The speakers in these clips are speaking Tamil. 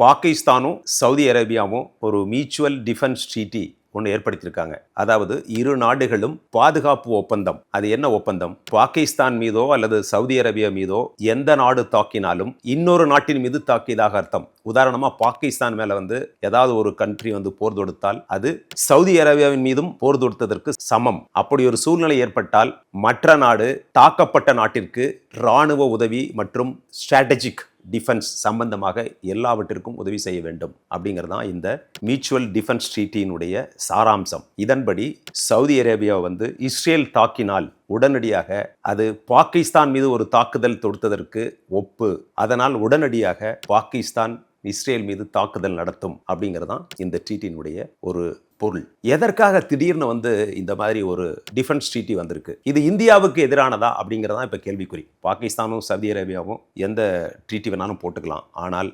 பாகிஸ்தானும் சவுதி அரேபியாவும் ஒரு மியூச்சுவல் டிஃபென்ஸ் ட்ரீட்டி ஒன்று ஏற்படுத்தியிருக்காங்க. அதாவது இரு நாடுகளும் பாதுகாப்பு ஒப்பந்தம். அது என்ன ஒப்பந்தம்? பாகிஸ்தான் மீதோ அல்லது சவுதி அரேபியா மீதோ எந்த நாடு தாக்கினாலும் இன்னொரு நாட்டின் மீது தாக்கியதாக அர்த்தம். உதாரணமாக பாகிஸ்தான் மேலே வந்து ஏதாவது ஒரு கண்ட்ரி வந்து போர் தொடுத்தால் அது சவுதி அரேபியாவின் மீதும் போர் தொடுத்ததற்கு சமம். அப்படி ஒரு சூழ்நிலை ஏற்பட்டால் மற்ற நாடு தாக்கப்பட்ட நாட்டிற்கு இராணுவ உதவி மற்றும் ஸ்ட்ராட்டஜிக் டிஃபென்ஸ் சம்பந்தமாக எல்லாவற்றிற்கும் உதவி செய்ய வேண்டும் அப்படிங்கிறது தான் இந்த மியூச்சுவல் டிஃபென்ஸ் ட்ரீட்டியினுடைய சாராம்சம். இதன்படி சவுதி அரேபியா வந்து இஸ்ரேல் தாக்கினால் உடனடியாக அது பாகிஸ்தான் மீது ஒரு தாக்குதல் தொடுத்ததற்கு ஒப்பு. அதனால் உடனடியாக பாகிஸ்தான் இஸ்ரேல் மீது தாக்குதல் நடத்தும் அப்படிங்கிறது தான் இந்த ட்ரீட்டினுடைய ஒரு பொருள். எதற்காக திடீர்னு வந்து இந்த மாதிரி ஒரு டிஃபென்ஸ் ட்ரீட்டி வந்திருக்கு? இது இந்தியாவுக்கு எதிரானதா அப்படிங்கிறதான் இப்போ கேள்விக்குறி. பாகிஸ்தானும் சவுதி அரேபியாவும் எந்த ட்ரீட்டி வேணாலும் போட்டுக்கலாம். ஆனால்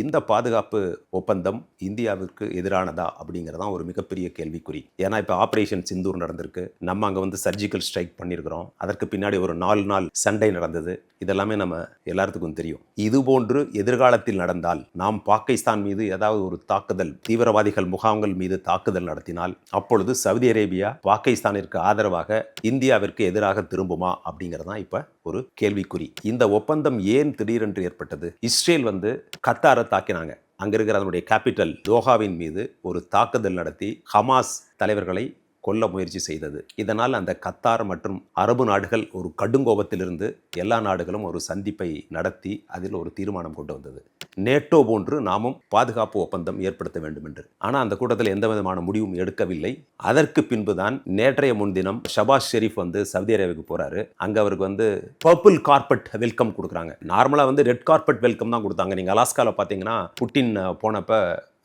இந்த பாதுகாப்பு ஒப்பந்தம் இந்தியாவிற்கு எதிரானதா அப்படிங்கிறதான் ஒரு மிகப்பெரிய கேள்விக்குறி. ஏன்னா இப்போ ஆப்ரேஷன் சிந்தூர் நடந்திருக்கு. நம்ம அங்கே வந்து சர்ஜிக்கல் ஸ்ட்ரைக் பண்ணியிருக்கிறோம் அதற்கு பின்னாடி ஒரு நாலு நாள் சண்டை நடந்தது. இதெல்லாமே நம்ம எல்லாத்துக்கும் தெரியும். இது போன்று எதிர்காலத்தில் நடந்தால் நாம் பாகிஸ்தான் மீது ஏதாவது ஒரு தாக்குதல் தீவிரவாதிகள் முகாம்கள் மீது தாக்குதல் நடத்தினால் அப்பொழுது சவுதி அரேபியா பாகிஸ்தானிற்கு ஆதரவாக இந்தியாவிற்கு எதிராக திரும்புமா அப்படிங்கிறது தான் இப்போ ஒரு கேள்விக்குறி. இந்த ஒப்பந்தம் ஏன் திடீரென்று ஏற்பட்டது? இஸ்ரேல் வந்து கத்தாரை தாக்கினாங்க. அங்கே இருக்கிற அதனுடைய கேபிட்டல் தோஹாவின் மீது ஒரு தாக்குதல் நடத்தி ஹமாஸ் தலைவர்களை கொல்ல முயற்சி செய்தது. இதனால் அந்த கத்தார் மற்றும் அரபு நாடுகள் ஒரு கடுங்கோபத்திலிருந்து எல்லா நாடுகளும் ஒரு சந்திப்பை நடத்தி அதில் ஒரு தீர்மானம் கொண்டு வந்தது. நேட்டோ போன்று நாமும் பாதுகாப்பு ஒப்பந்தம் ஏற்படுத்த வேண்டும் என்று ஆனால் அந்த கூட்டத்தில் எந்த விதமான முடிவும் எடுக்கவில்லை. அதற்கு பின்புதான் நேற்றைய முன்தினம் ஷபாஸ் ஷெரீப் வந்து சவுதி அரேபியாவுக்கு போறாரு. அங்க அவருக்கு வந்து பர்பிள் கார்பெட் வெல்கம் கொடுக்குறாங்க. நார்மலாக வந்து ரெட் கார்பெட் வெல்கம் தான் கொடுத்தாங்க. நீங்க அலாஸ்காவில் பார்த்தீங்கன்னா புட்டின் போனப்ப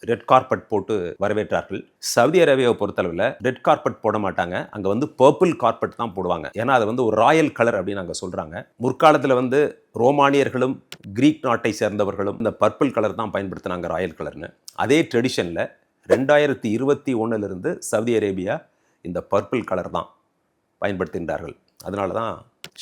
ரெட் கார்பெட் போட்டு வரவேற்றார்கள். சவுதி அரேபியாவை பொறுத்தளவில் ரெட் கார்பெட் போட மாட்டாங்க. அங்கே வந்து பர்பிள் கார்பெட் தான் போடுவாங்க. ஏன்னா அது வந்து ஒரு ராயல் கலர் அப்படின்னு அங்கே சொல்கிறாங்க முற்காலத்தில் வந்து ரோமானியர்களும் கிரீக் நாட்டை சேர்ந்தவர்களும் இந்த பர்பிள் கலர் தான் பயன்படுத்தினாங்க ராயல் கலர்னு. அதே ட்ரெடிஷனில் ரெண்டாயிரத்தி இருபத்தி ஒன்றிலிருந்து சவுதி அரேபியா இந்த பர்பிள் கலர் தான் பயன்படுத்துகின்றார்கள் அதனால தான்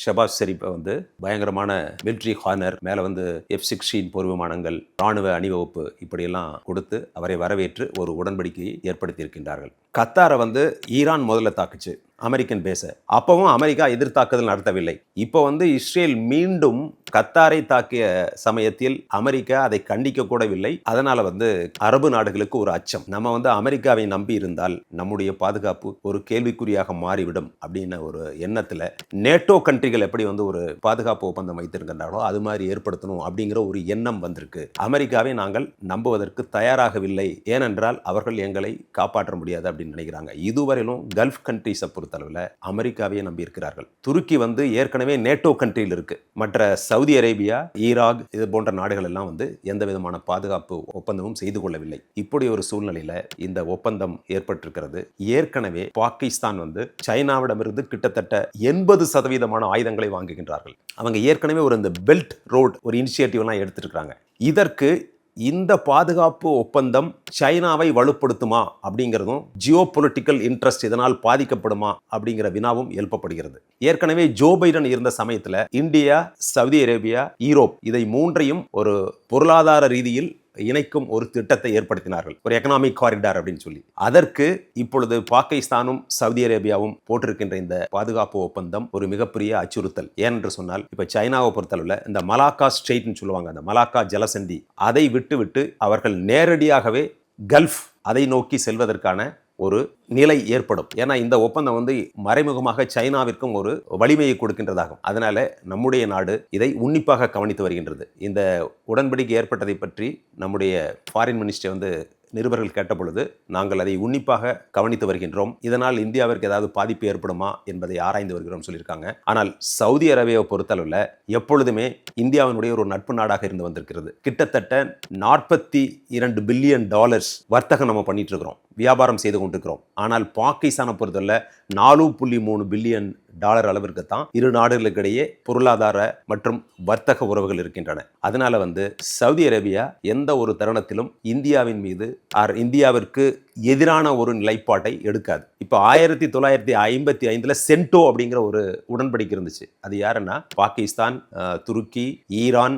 ஷபாஸ் ஷெரீப்பை வந்து பயங்கரமான மிலிட்ரி ஹானர் மேலே வந்து எஃப் சிக்ஸ்டீன் போர் விமானங்கள் ராணுவ அணிவகுப்பு இப்படியெல்லாம் கொடுத்து அவரை வரவேற்று ஒரு உடன்படிக்கையை ஏற்படுத்தியிருக்கின்றார்கள். கத்தாரை வந்து ஈரான் முதல்ல தாக்குச்சு. அமெரிக்கன் பேஸை அப்பவும் அமெரிக்கா எதிர்த்தாக்குதல் நடத்தவில்லை. இப்போ வந்து இஸ்ரேல் மீண்டும் கத்தாரை தாக்கிய சமயத்தில் அமெரிக்கா அதை கண்டிக்க கூடவில்லை அதனால வந்து அரபு நாடுகளுக்கு ஒரு அச்சம். நம்ம வந்து அமெரிக்காவை நம்பி இருந்தால் நம்முடைய பாதுகாப்பு ஒரு கேள்விக்குறியாக மாறிவிடும் அப்படின்னு ஒரு எண்ணத்துல நேட்டோ கண்ட்ரிகள் எப்படி வந்து ஒரு பாதுகாப்பு ஒப்பந்தம் வைத்திருக்கின்றாலோ அது மாதிரி ஏற்படுத்தணும் அப்படிங்கிற ஒரு எண்ணம் வந்திருக்கு. அமெரிக்காவை நாங்கள் நம்புவதற்கு தயாராகவில்லை. ஏனென்றால் அவர்கள் எங்களை காப்பாற்ற முடியாது அப்படின்னு நினைக்கிறாங்க. இதுவரையிலும் கல்ஃப் கண்ட்ரிஸை பொறுத்தளவில் அமெரிக்காவையே நம்பி இருக்கிறார்கள் துருக்கி வந்து ஏற்கனவே நேட்டோ கண்ட்ரியில் இருக்கு. மற்ற சவுதி அரேபியா ஈராக் இது போன்ற நாடுகள் எல்லாம் வந்து எந்த விதமான பாதுகாப்பு ஒப்பந்தமும் செய்து கொள்ளவில்லை. இப்படி ஒரு சூழ்நிலையில் இந்த ஒப்பந்தம் ஏற்பட்டிருக்கிறது. ஏற்கனவே பாகிஸ்தான் வந்து சைனாவிடமிருந்து கிட்டத்தட்ட எண்பது சதவீதமான ஆயுதங்களை வாங்குகின்றார்கள். அவங்க ஏற்கனவே ஒரு இந்த பெல்ட் ரோட் ஒரு இனிஷியேட்டிவ்லாம் எடுத்துருக்காங்க இதற்கு இந்த பாதுகாப்பு ஒப்பந்தம் சைனாவை வலுப்படுத்துமா அப்படிங்கிறதும் ஜியோ பொலிட்டிக்கல் இன்ட்ரெஸ்ட் இதனால் பாதிக்கப்படுமா அப்படிங்கிற வினாவும் எழுப்பப்படுகிறது. ஏற்கனவே ஜோ பைடன் இருந்த சமயத்தில் இந்தியா சவுதி அரேபியா ஈரோப் இதை மூன்றையும் ஒரு பொருளாதார ரீதியில் இணைக்கும் ஒரு திட்டத்தை ஏற்படுத்தினார்கள். ஒரு எக்கனாமிக் காரிடார் அப்படின்னு சொல்லி. அதற்கு இப்பொழுது பாகிஸ்தானும் சவுதி அரேபியாவும் போட்டிருக்கின்ற இந்த பாதுகாப்பு ஒப்பந்தம் ஒரு மிகப்பெரிய அச்சுறுத்தல். ஏனென்று சொன்னால் இப்ப சைனாவை பொறுத்தளவில் இந்த மலாக்கா ஸ்ட்ரெயிட்னு சொல்லுவாங்க அந்த மலாக்கா ஜலசந்தி அதை விட்டுவிட்டு அவர்கள் நேரடியாகவே கல்ஃப் அதை நோக்கி செல்வதற்கான ஒரு நிலை ஏற்படும். ஏன்னா இந்த ஒப்பந்தம் வந்து மறைமுகமாக சைனாவிற்கும் ஒரு வலிமையை கொடுக்கின்றதாகும். அதனால நம்முடைய நாடு இதை உன்னிப்பாக கவனித்து வருகின்றது. இந்த உடன்படிக்கை ஏற்பட்டதை பற்றி நம்முடைய ஃபாரின் மினிஸ்டர் வந்து நிருபர்கள் கேட்டபொழுது நாங்கள் அதை உன்னிப்பாக கவனித்து வருகின்றோம். இதனால் இந்தியாவிற்கு ஏதாவது பாதிப்பு ஏற்படுமா? என்பதை ஆராய்ந்து வருகிறோம் சொல்லியிருக்காங்க. ஆனால் சவுதி அரேபியாவை பொறுத்தளவில் எப்பொழுதுமே இந்தியாவினுடைய ஒரு நட்பு நாடாக இருந்து வந்திருக்கிறது. கிட்டத்தட்ட நாற்பத்தி இரண்டு பில்லியன் டாலர்ஸ் வர்த்தகம் நம்ம பண்ணிட்டு இருக்கிறோம். வியாபாரம் செய்து கொண்டிருக்கிறோம். ஆனால் பாகிஸ்தானை பொறுத்தவரை நாலு புள்ளி மூணு பில்லியன் டாலர் அளவிற்கு தான் இரு நாடுகளுக்கிடையே பொருளாதார மற்றும் வர்த்தக உறவுகள் இருக்கின்றன. அதனால வந்து சவுதி அரேபியா எந்த ஒரு தருணத்திலும் இந்தியாவின் மீது ஆர் இந்தியாவிற்கு எதிரான ஒரு நிலைப்பாட்டை எடுக்காது. இப்போ ஆயிரத்தி தொள்ளாயிரத்தி ஐம்பத்தி ஐந்தில் சென்டோ அப்படிங்கிற ஒரு உடன்படிக்கை இருந்துச்சு. அது யாருன்னா பாகிஸ்தான் துருக்கி ஈரான்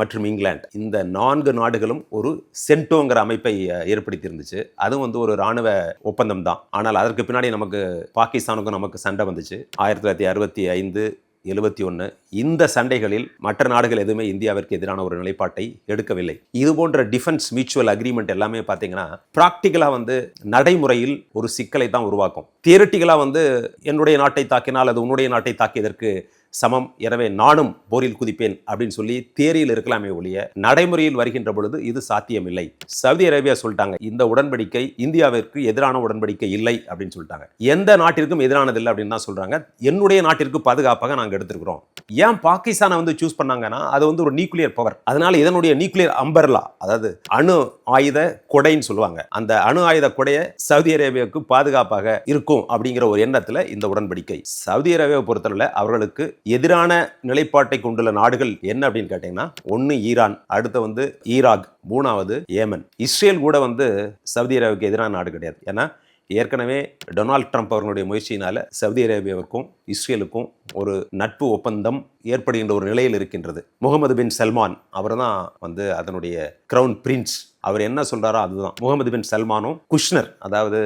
மற்றும் இங்கிலாந்து. இந்த நான்கு நாடுகளும் ஒரு சென்டோங்கிற அமைப்பை ஏற்படுத்தி இருந்துச்சு அதுவும் வந்து ஒரு ராணுவ ஒப்பந்தம் தான். ஆனால் அதற்கு பின்னாடி நமக்கு பாகிஸ்தானுக்கும் நமக்கு சண்டை வந்துச்சு. ஆயிரத்தி தொள்ளாயிரத்தி அறுபத்தி ஐந்து எழுபத்தி ஒன்று இந்த சண்டைகளில் மற்ற நாடுகள் எதுவுமே இந்தியாவிற்கு எதிரான ஒரு நிலைப்பாட்டை எடுக்கவில்லை. இது போன்ற டிஃபென்ஸ் மியூச்சுவல் அக்ரிமெண்ட் எல்லாமே பார்த்தீங்கன்னா ப்ராக்டிக்கலாக வந்து நடைமுறையில் ஒரு சிக்கலை தான் உருவாக்கும் தியரட்டிக்கலாக வந்து என்னுடைய நாட்டை தாக்கினால் அது உன்னுடைய நாட்டை தாக்கியதற்கு சமம் எனவே நானும் போரில் குதிப்பேன் அப்படின்னு சொல்லி தேரியில் இருக்கலாமே ஒழிய நடைமுறையில் வருகின்ற பொழுது இது சாத்தியமில்லை. சவுதி அரேபியா சொல்லிட்டாங்க இந்த உடன்படிக்கை இந்தியாவிற்கு எதிரான உடன்படிக்கை இல்லை அப்படின்னு சொல்லிட்டாங்க. எந்த நாட்டிற்கும் எதிரானது இல்லை அப்படின்னு தான் சொல்றாங்க. என்னுடைய நாட்டிற்கு பாதுகாப்பாக நாங்கள் எடுத்திருக்கிறோம். ஏன் பாகிஸ்தானை வந்து சூஸ் பண்ணாங்கன்னா அது வந்து ஒரு நியூக்ளியர் பவர் அதனால இதனுடைய நியூக்ளியர் அம்பர்லா அதாவது அணு ஆயுத கொடைன்னு சொல்லுவாங்க. அந்த அணு ஆயுத கொடையை சவுதி அரேபியாவுக்கு பாதுகாப்பாக இருக்கும் அப்படிங்கிற ஒரு எண்ணத்தில் இந்த உடன்படிக்கை. சவுதி அரேபியாவை பொறுத்தவரை அவர்களுக்கு எதிரான நிலைப்பாட்டை கொண்டுள்ள நாடுகள் என்ன அப்படின்னு கேட்டீங்கன்னா ஒன்று ஈரான் அடுத்து வந்து ஈராக் மூணாவது ஏமன். இஸ்ரேல் கூட வந்து சவுதி அரேபியாவுக்கு எதிரான நாடு கிடையாது. ஏன்னா ஏற்கனவே டொனால்ட் ட்ரம்ப் அவர்களுடைய முயற்சியினால சவுதி அரேபியாவுக்கும் இஸ்ரேலுக்கும் ஒரு நட்பு ஒப்பந்தம் ஏற்படுகின்ற ஒரு நிலையில் இருக்கின்றது. முகமது பின் சல்மான் அவர் தான் வந்து அதனுடைய கிரவுன் பிரின்ஸ் அவர் என்ன சொல்கிறாரோ அதுதான். முகமது பின் சல்மானும் குஷ்னர் அதாவது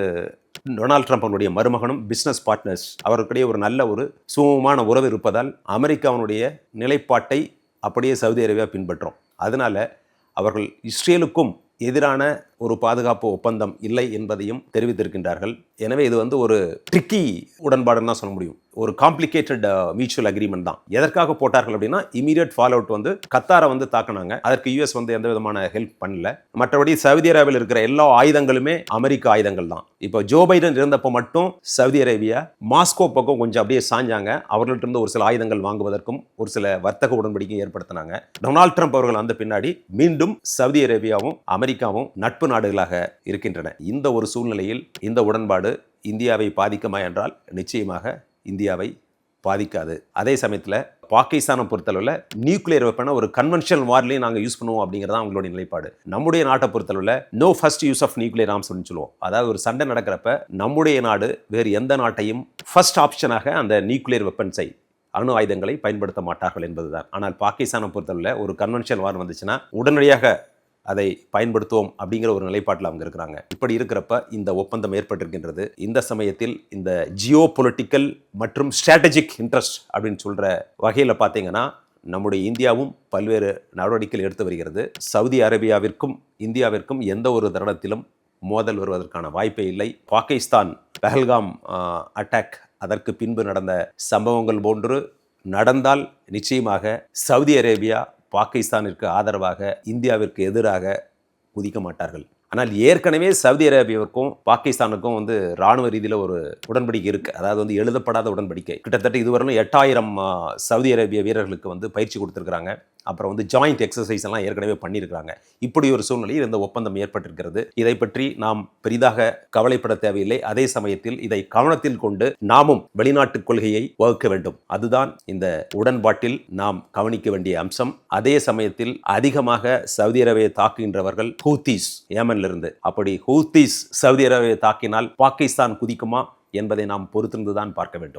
டொனால்ட் ட்ரம்ப் அவனுடைய மருமகனும் பிஸ்னஸ் பார்ட்னர்ஸ் அவருக்கிடையே ஒரு நல்ல ஒரு சுமமான உறவு இருப்பதால் அமெரிக்காவினுடைய நிலைப்பாட்டை அப்படியே சவுதி அரேபியா பின்பற்றும். அதனால அவர்கள் இஸ்ரேலுக்கும் எதிரான ஒரு பாதுகாப்பு ஒப்பந்தம் இல்லை என்பதையும் தெரிவித்திருக்கின்றார்கள். எனவே இது வந்து ஒரு ட்ரிக்கி உடன்பாடுன்னு தான் சொல்ல முடியும். ஒரு காம்ப்ளிகேட்டட் மியூச்சுவல் அக்ரிமெண்ட் தான். எதற்காக போட்டார்கள் அப்படின்னா இமீடியட் ஃபாலோ அவுட் வந்து கத்தாரை வந்து தாக்குனாங்க. அதற்கு யூஎஸ் வந்து எந்த விதமான ஹெல்ப் பண்ணல. மற்றபடி சவுதி அரேபியில் இருக்கிற எல்லா ஆயுதங்களுமே அமெரிக்க ஆயுதங்கள் தான். இப்போ ஜோ பைடன் இருந்தப்போ மட்டும் சவுதி அரேபியா மாஸ்கோ பக்கம் கொஞ்சம் அப்படியே சாஞ்சாங்க. அவர்கள்ட்ட இருந்து ஒரு சில ஆயுதங்கள் வாங்குவதற்கும் ஒரு சில வர்த்தக உடன்படிக்கையும் ஏற்படுத்தினாங்க. டொனால்ட் ட்ரம்ப் அவர்கள் வந்த பின்னாடி மீண்டும் சவுதி அரேபியாவும் அமெரிக்காவும் நட்பு நாடுகளாக இருக்கின்றன. இந்த ஒரு சூழ்நிலையில் இந்த உடன்பாடு இந்தியாவை பாதிக்குமா என்றால் நிச்சயமாக இந்தியாவை பாதிக்காது. அதே சமயத்தில் பாகிஸ்தானை பொறுத்தளவில் நியூக்ளியர் வெப்பனை ஒரு கன்வென்ஷனல் வார்லையும் நாங்கள் யூஸ் பண்ணுவோம் அப்படிங்கிறது அவங்களுடைய நிலைப்பாடு. நம்முடைய நாட்டை பொறுத்தளவில் no first use of nuclear arms அப்படின்னு சொல்லுவோம். அதாவது ஒரு சண்டை நடக்கிறப்ப நம்முடைய நாடு வேறு எந்த நாட்டையும் ஃபர்ஸ்ட் ஆப்ஷனாக அந்த நியூக்ளியர் வெப்பன்ஸை அணு ஆயுதங்களை பயன்படுத்த மாட்டார்கள் என்பதுதான். ஆனால் பாகிஸ்தானை பொறுத்தளவில் ஒரு கன்வென்ஷனல் வார் வந்துச்சுன்னா உடனடியாக அதை பயன்படுத்துவோம் அப்படிங்கிற ஒரு நிலைப்பாட்டில் அவங்க இருக்கிறாங்க. இப்படி இருக்கிறப்ப இந்த ஒப்பந்தம் ஏற்பட்டிருக்கின்றது. இந்த சமயத்தில் இந்த ஜியோ பொலிட்டிக்கல் மற்றும் ஸ்ட்ராட்டஜிக் இன்ட்ரெஸ்ட் அப்படின்னு சொல்கிற வகையில் பார்த்தீங்கன்னா நம்முடைய இந்தியாவும் பல்வேறு நடவடிக்கைகள் எடுத்து வருகிறது. சவுதி அரேபியாவிற்கும் இந்தியாவிற்கும் எந்த ஒரு தருணத்திலும் மோதல் வருவதற்கான வாய்ப்பே இல்லை. பாகிஸ்தான் பெஹல்காம் அட்டாக் அதற்கு பின்பு நடந்த சம்பவங்கள் போன்று நடந்தால் நிச்சயமாக சவுதி அரேபியா பாகிஸ்தானிற்கு ஆதரவாக இந்தியாவிற்கு எதிராக குதிக்க மாட்டார்கள். ஆனால் ஏற்கனவே சவுதி அரேபியாவுக்கும் பாகிஸ்தானுக்கும் வந்து ராணுவ ரீதியில் ஒரு உடன்படிக்கை இருக்குது அதாவது வந்து எழுதப்படாத உடன்படிக்கை. கிட்டத்தட்ட இதுவரையிலும் எட்டாயிரம் சவுதி அரேபிய வீரர்களுக்கு வந்து பயிற்சி கொடுத்துருக்காங்க அப்புறம் வந்து ஜாயிண்ட் எக்ஸசைஸ் எல்லாம் ஏற்கனவே பண்ணியிருக்காங்க இப்படி ஒரு சூழ்நிலையில் இந்த ஒப்பந்தம் ஏற்பட்டிருக்கிறது. இதை பற்றி நாம் பெரிதாக கவலைப்பட தேவையில்லை. அதே சமயத்தில் இதை கவனத்தில் கொண்டு நாமும் வெளிநாட்டு கொள்கையை வகுக்க வேண்டும். அதுதான் இந்த உடன்பாட்டில் நாம் கவனிக்க வேண்டிய அம்சம். அதே சமயத்தில் அதிகமாக சவுதி அரேபியை தாக்குகின்றவர்கள் ஹூத்தீஸ் ஏமனிலிருந்து அப்படி ஹூத்தீஸ் சவுதி அரேபியை தாக்கினால் பாகிஸ்தான் குதிக்குமா என்பதை நாம் பொறுத்திருந்து தான் பார்க்க வேண்டும்.